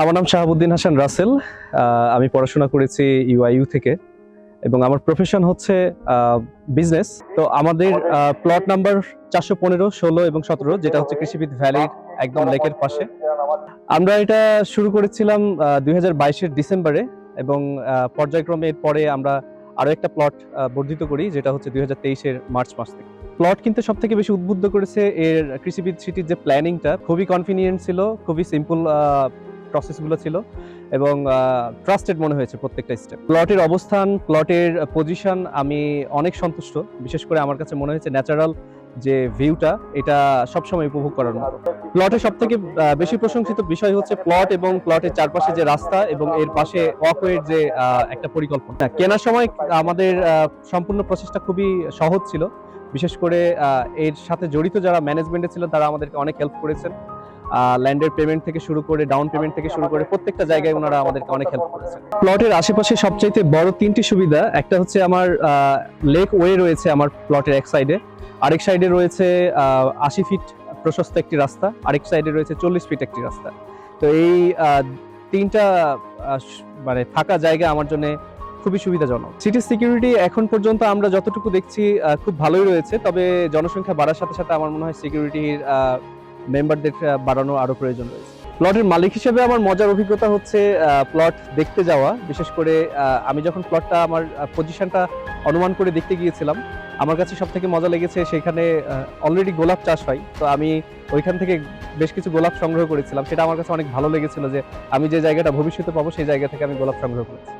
আমার নাম শাহাবুদ্দিন হাসান রাসেল আমি পড়াশোনা করেছি ইউআইইউ থেকে, এবং আমার প্রফেশন হচ্ছে বিজনেস তো আমাদের প্লট নাম্বার চারশো পনেরো, ষোলো এবং সতেরো, যেটা হচ্ছে কৃষিবিদ ভ্যালির একদম লেকের পাশে। আমরা এটা শুরু করেছিলাম দুই হাজার ডিসেম্বরে, এবং পর্যায়ক্রমে পরে আমরা আরও একটা প্লট বর্ধিত করি, যেটা হচ্ছে দুই হাজার মার্চ মাস থেকে। প্লট কিন্তু সব থেকে বেশি উদ্বুদ্ধ করেছে এর কৃষিবিদ সিটির যে প্ল্যানিংটা খুবই কনভিনিয়েন্ট ছিল, খুবই সিম্পল প্রসেসগুলো ছিল এবং ট্রাস্টেড মনে হয়েছে প্রত্যেকটা স্টেপ প্লটের অবস্থান প্লটের পজিশন আমি অনেক সন্তুষ্ট। বিশেষ করে আমার কাছে মনে হয়েছে ন্যাচারাল যে ভিউটা এটা সবসময় উপভোগ করার মতো। প্লটের সব থেকে বেশি প্রশংসিত বিষয় হচ্ছে প্লট এবং প্লটের চারপাশে যে রাস্তা এবং এর পাশে ওয়াকওয়ের যে একটা পরিকল্পনা। কেনার সময় আমাদের সম্পূর্ণ প্রসেসটা খুবই সহজ ছিল। বিশেষ করে এর সাথে জড়িত যারা ম্যানেজমেন্টে ছিল, তারা আমাদেরকে অনেক হেল্প করেছেন। ল্যান্ডের পেমেন্ট থেকে শুরু করে ডাউন পেমেন্ট থেকে শুরু করে প্রত্যেকটা জায়গায় ওনারা আমাদেরকে অনেক হেল্প করেছেন। প্লটের আশেপাশে সবচাইতে বড় তিনটি সুবিধা, একটা হচ্ছে আমার লেক ওয়ে রয়েছে আমার প্লটের এক সাইডে আরেক সাইডে রয়েছে আশি ফিট প্রশস্ত একটি রাস্তা, আরেক সাইডে রয়েছে চল্লিশ ফিট একটি রাস্তা। তো এই তিনটা মানে থাকা জায়গা আমার জন্য খুবই সুবিধাজনক। সিটি সিকিউরিটি এখন পর্যন্ত আমরা যতটুকু দেখছি খুব ভালোই রয়েছে, তবে জনসংখ্যা বাড়ার সাথে সাথে আমার মনে হয় সিকিউরিটির মেম্বারদের বাড়ানো আরও প্রয়োজন রয়েছে। প্লটের মালিক হিসেবে আমার মজার অভিজ্ঞতা হচ্ছে প্লট দেখতে যাওয়া। বিশেষ করে আমি যখন প্লটটা আমার পজিশনটা অনুমান করে দেখতে গিয়েছিলাম, আমার কাছে সব থেকে মজা লেগেছে সেখানে অলরেডি গোলাপ চাষ হয়। তো আমি ওইখান থেকে বেশ কিছু গোলাপ সংগ্রহ করেছিলাম। সেটা আমার কাছে অনেক ভালো লেগেছিল যে, আমি যে জায়গাটা ভবিষ্যতে পাবো, সেই জায়গা থেকে আমি গোলাপ সংগ্রহ করেছি।